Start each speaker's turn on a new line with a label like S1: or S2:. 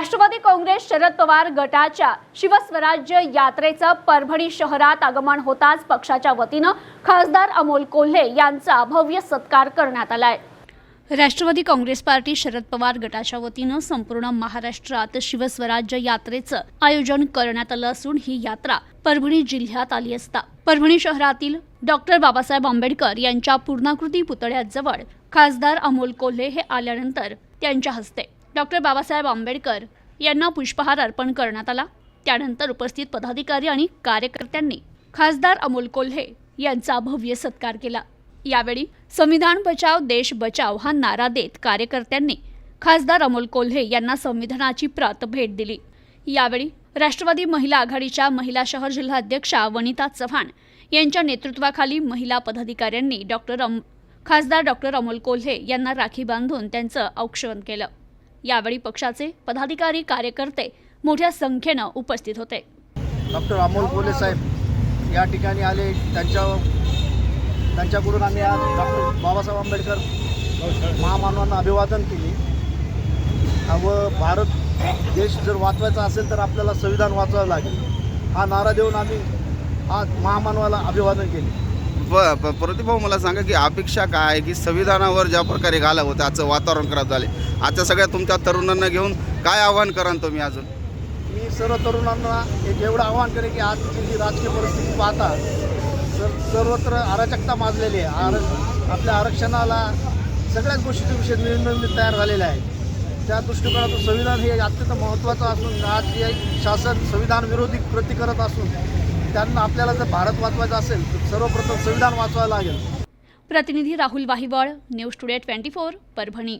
S1: राष्ट्रवादी काँग्रेस शरद पवार गटाच्या शिवस्वराज्य यात्रेचं परभणी शहरात आगमन होताच पक्षाच्या वतीनं खासदार अमोल कोल्हे यांचा भव्य सत्कार करण्यात आलाय. राष्ट्रवादी काँग्रेस पार्टी शरद पवार गटाच्या वतीनं संपूर्ण महाराष्ट्रात शिवस्वराज्य यात्रेचं आयोजन करण्यात आलं असून ही यात्रा परभणी जिल्ह्यात आली असता. परभणी शहरातील डॉक्टर बाबासाहेब आंबेडकर यांच्या पूर्णाकृती पुतळ्याजवळ खासदार अमोल कोल्हे हे आल्यानंतर त्यांच्या हस्ते डॉक्टर बाबासाहेब आंबेडकर यांना पुष्पहार अर्पण करण्यात आला. त्यानंतर उपस्थित पदाधिकारी आणि कार्यकर्त्यांनी खासदार अमोल कोल्हे यांचा भव्य सत्कार केला. यावेळी संविधान बचाव देश बचाव हा नारा देत कार्यकर्त्यांनी खासदार अमोल कोल्हे यांना संविधानाची प्रत भेट दिली. यावेळी राष्ट्रवादी महिला आघाडीच्या महिला शहर जिल्हाध्यक्षा वनिता चव्हाण यांच्या नेतृत्वाखाली महिला पदाधिकाऱ्यांनी डॉक्टर अम खासदार डॉक्टर अमोल कोल्हे यांना राखी बांधून त्यांचं औक्षण केलं. यावेळी पक्षाचे पदाधिकारी कार्यकर्ते मोठ्या संख्येनं उपस्थित होते.
S2: डॉक्टर अमोल कोल्हे साहेब या ठिकाणी आले. त्यांच्या त्यांच्याकडून आम्ही आज डॉक्टर बाबासाहेब आंबेडकर महामानवांना अभिवादन केले. व भारत देश जर वाचवायचा असेल तर आपल्याला संविधान वाचवावं लागेल. हा नारा देऊन आम्ही आज महामानवाला अभिवादन केले.
S3: ब ब- प्रतिभाऊ मला सांगा की अपेक्षा काय आहे की संविधानावर ज्या प्रकारे घाला होतं आजचं वातावरण खराब झाले. आजच्या सगळ्या तुमच्या तरुणांना घेऊन काय आव्हान कराल तुम्ही अजून?
S2: मी सर्व तरुणांना एक एवढं आव्हान करेन की आजची जी राजकीय परिस्थिती पाहता सर सर्वत्र अराजकता माजलेली आहे. आर आपल्या आरक्षणाला सगळ्याच गोष्टीचे विषय निर्णय तयार झालेले आहे त्या दृष्टिकोनातून संविधान हे अत्यंत महत्त्वाचं असून आज हे शासन संविधान विरोधी कृती करत असून त्यांना आपल्याला जर भारत वाचवायचा असेल तर सर्वप्रथम संविधान वाचवायला लागेल.
S1: प्रतिनिधी Rahul Wahiwal news today twenty four Parbhani.